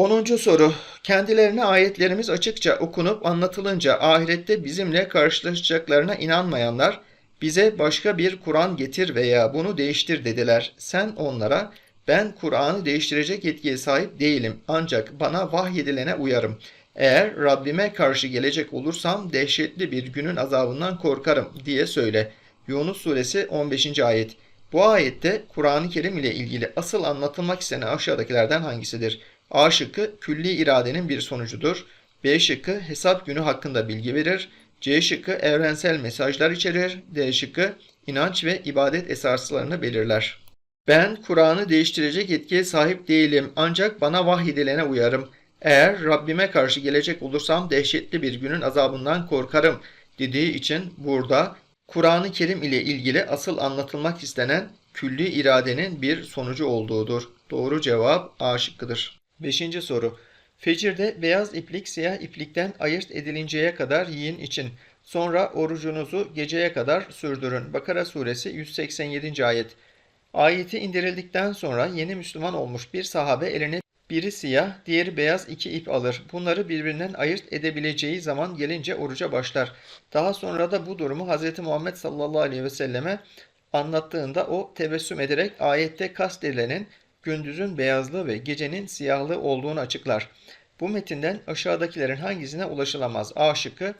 10. soru. Kendilerine ayetlerimiz açıkça okunup anlatılınca ahirette bizimle karşılaşacaklarına inanmayanlar bize başka bir Kur'an getir veya bunu değiştir dediler. Sen onlara ben Kur'an'ı değiştirecek yetkiye sahip değilim ancak bana vahyedilene uyarım. Eğer Rabbime karşı gelecek olursam dehşetli bir günün azabından korkarım diye söyle. Yunus suresi 15. ayet. Bu ayette Kur'an-ı Kerim ile ilgili asıl anlatılmak istenen aşağıdakilerden hangisidir? A şıkkı külli iradenin bir sonucudur. B şıkkı hesap günü hakkında bilgi verir. C şıkkı evrensel mesajlar içerir. D şıkkı inanç ve ibadet esaslarını belirler. Ben Kur'an'ı değiştirecek yetkiye sahip değilim ancak bana vahyedilene uyarım. Eğer Rabbime karşı gelecek olursam dehşetli bir günün azabından korkarım dediği için burada Kur'an-ı Kerim ile ilgili asıl anlatılmak istenen külli iradenin bir sonucu olduğudur. Doğru cevap A şıkkıdır. 5. soru. Fecirde beyaz iplik siyah iplikten ayırt edilinceye kadar yiyin için. Sonra orucunuzu geceye kadar sürdürün. Bakara suresi 187. ayet. Ayeti indirildikten sonra yeni Müslüman olmuş bir sahabe eline biri siyah, diğeri beyaz iki ip alır. Bunları birbirinden ayırt edebileceği zaman gelince oruca başlar. Daha sonra da bu durumu Hz. Muhammed sallallahu aleyhi ve selleme anlattığında o tebessüm ederek ayette kastedilenin gündüzün beyazlığı ve gecenin siyahlığı olduğunu açıklar. Bu metinden aşağıdakilerin hangisine ulaşılamaz? A şıkkı,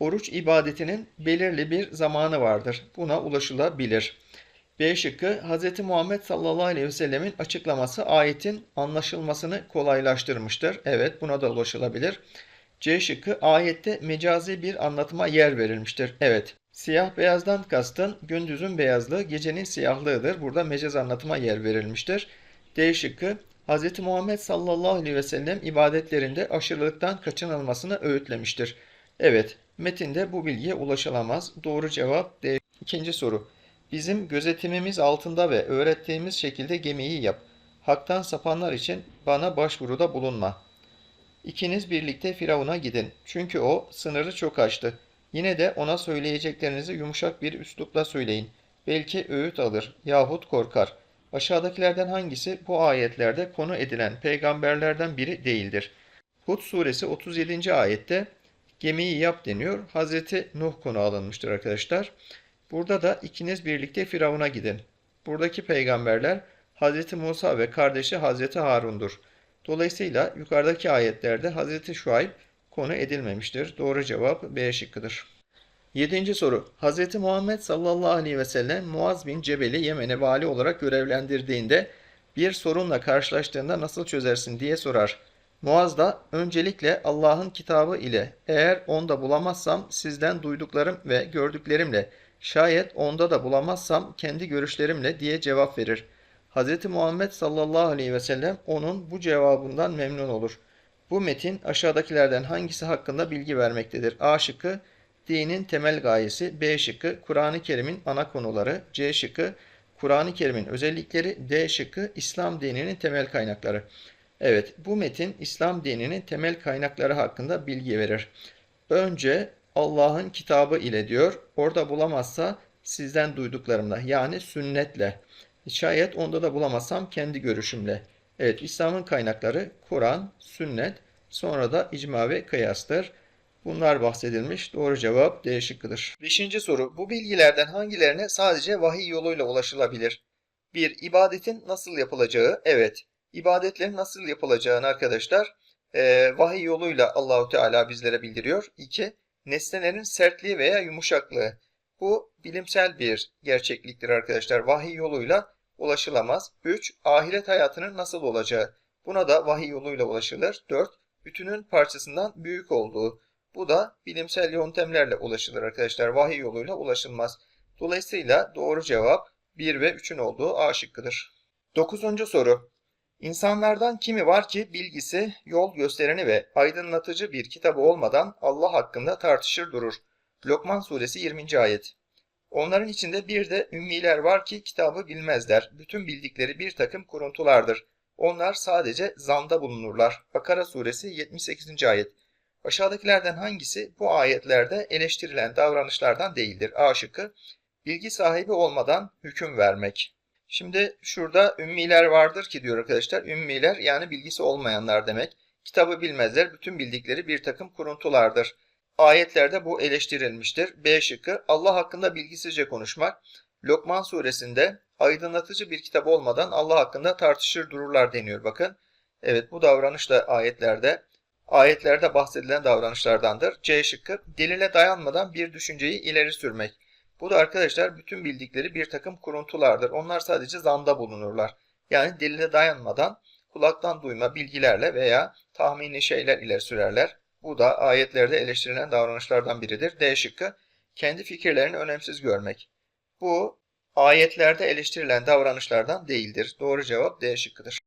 oruç ibadetinin belirli bir zamanı vardır. Buna ulaşılabilir. B şıkkı Hz. Muhammed sallallahu aleyhi ve sellemin açıklaması ayetin anlaşılmasını kolaylaştırmıştır. Evet buna da ulaşılabilir. C şıkkı ayette mecazi bir anlatıma yer verilmiştir. Evet. Siyah beyazdan kastın gündüzün beyazlığı gecenin siyahlığıdır. Burada mecaz anlatıma yer verilmiştir. D şıkkı Hz. Muhammed sallallahu aleyhi ve sellem ibadetlerinde aşırılıktan kaçınılmasını öğütlemiştir. Evet, metinde bu bilgiye ulaşılamaz. Doğru cevap D. İkinci soru. Bizim gözetimimiz altında ve öğrettiğimiz şekilde gemiyi yap. Hak'tan sapanlar için bana başvuruda bulunma. İkiniz birlikte Firavun'a gidin. Çünkü o sınırı çok aştı. Yine de ona söyleyeceklerinizi yumuşak bir üslupla söyleyin. Belki öğüt alır yahut korkar. Aşağıdakilerden hangisi bu ayetlerde konu edilen peygamberlerden biri değildir? Hud suresi 37. ayette gemiyi yap deniyor. Hazreti Nuh konu alınmıştır arkadaşlar. Burada da ikiniz birlikte Firavun'a gidin. Buradaki peygamberler Hazreti Musa ve kardeşi Hazreti Harun'dur. Dolayısıyla yukarıdaki ayetlerde Hazreti Şuayb konu edilmemiştir. Doğru cevap B şıkkıdır. 7. soru. Hz. Muhammed sallallahu aleyhi ve sellem Muaz bin Cebel'i Yemen'e vali olarak görevlendirdiğinde bir sorunla karşılaştığında nasıl çözersin diye sorar. Muaz da öncelikle Allah'ın kitabı ile eğer onda bulamazsam sizden duyduklarım ve gördüklerimle şayet onda da bulamazsam kendi görüşlerimle diye cevap verir. Hz. Muhammed sallallahu aleyhi ve sellem onun bu cevabından memnun olur. Bu metin aşağıdakilerden hangisi hakkında bilgi vermektedir? A şıkkı dinin temel gayesi, B şıkkı Kur'an-ı Kerim'in ana konuları, C şıkkı Kur'an-ı Kerim'in özellikleri, D şıkkı İslam dininin temel kaynakları. Evet, bu metin İslam dininin temel kaynakları hakkında bilgi verir. Önce Allah'ın kitabı ile diyor, orada bulamazsa sizden duyduklarımla yani sünnetle. Şayet onda da bulamazsam kendi görüşümle. Evet, İslam'ın kaynakları Kur'an, sünnet, sonra da icma ve kıyastır. Bunlar bahsedilmiş. Doğru cevap D şıkkıdır. Beşinci soru. Bu bilgilerden hangilerine sadece vahiy yoluyla ulaşılabilir? 1. İbadetin nasıl yapılacağı. Evet. İbadetlerin nasıl yapılacağını arkadaşlar e, vahiy yoluyla Allahu Teala bizlere bildiriyor. 2. Nesnelerin sertliği veya yumuşaklığı. Bu bilimsel bir gerçekliktir arkadaşlar. Vahiy yoluyla ulaşılamaz. 3. Ahiret hayatının nasıl olacağı. Buna da vahiy yoluyla ulaşılır. 4. Bütünün parçasından büyük olduğu. Bu da bilimsel yöntemlerle ulaşılır arkadaşlar. Vahiy yoluyla ulaşılmaz. Dolayısıyla doğru cevap 1 ve 3'ün olduğu A şıkkıdır. 9. soru. İnsanlardan kimi var ki bilgisi, yol göstereni ve aydınlatıcı bir kitabı olmadan Allah hakkında tartışır durur. Lokman suresi 20. ayet. Onların içinde bir de ümmiler var ki kitabı bilmezler. Bütün bildikleri bir takım kuruntulardır. Onlar sadece zanda bulunurlar. Bakara suresi 78. ayet. Aşağıdakilerden hangisi bu ayetlerde eleştirilen davranışlardan değildir? A şıkkı, bilgi sahibi olmadan hüküm vermek. Şimdi şurada ümmiler vardır ki diyor arkadaşlar. Ümmiler yani bilgisi olmayanlar demek. Kitabı bilmezler, bütün bildikleri bir takım kuruntulardır. Ayetlerde bu eleştirilmiştir. B şıkkı Allah hakkında bilgisizce konuşmak. Lokman suresinde aydınlatıcı bir kitap olmadan Allah hakkında tartışır dururlar deniyor bakın. Evet bu davranış da ayetlerde ayetlerde bahsedilen davranışlardandır. C şıkkı delile dayanmadan bir düşünceyi ileri sürmek. Bu da arkadaşlar bütün bildikleri bir takım kuruntulardır. Onlar sadece zanda bulunurlar. Yani delile dayanmadan kulaktan duyma bilgilerle veya tahmini şeyler ileri sürerler. Bu da ayetlerde eleştirilen davranışlardan biridir. D şıkkı kendi fikirlerini önemsiz görmek. Bu ayetlerde eleştirilen davranışlardan değildir. Doğru cevap D şıkkıdır.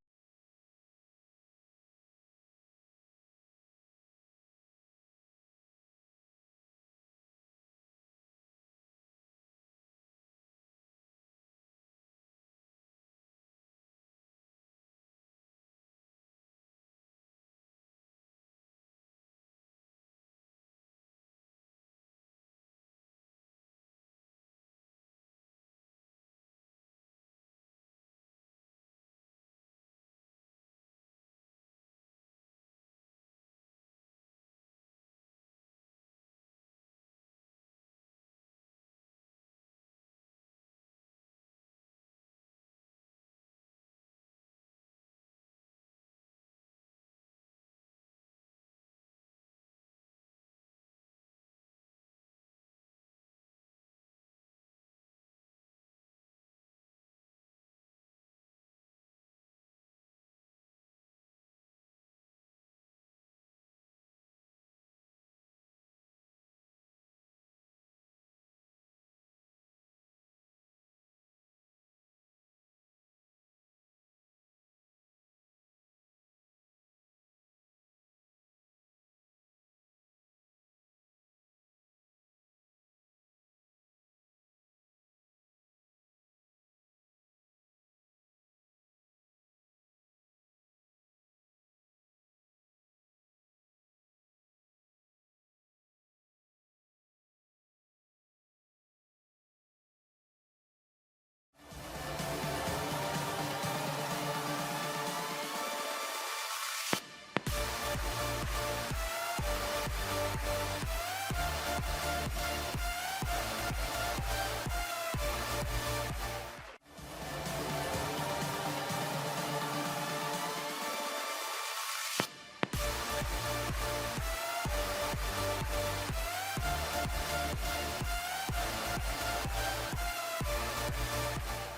ハハハハ!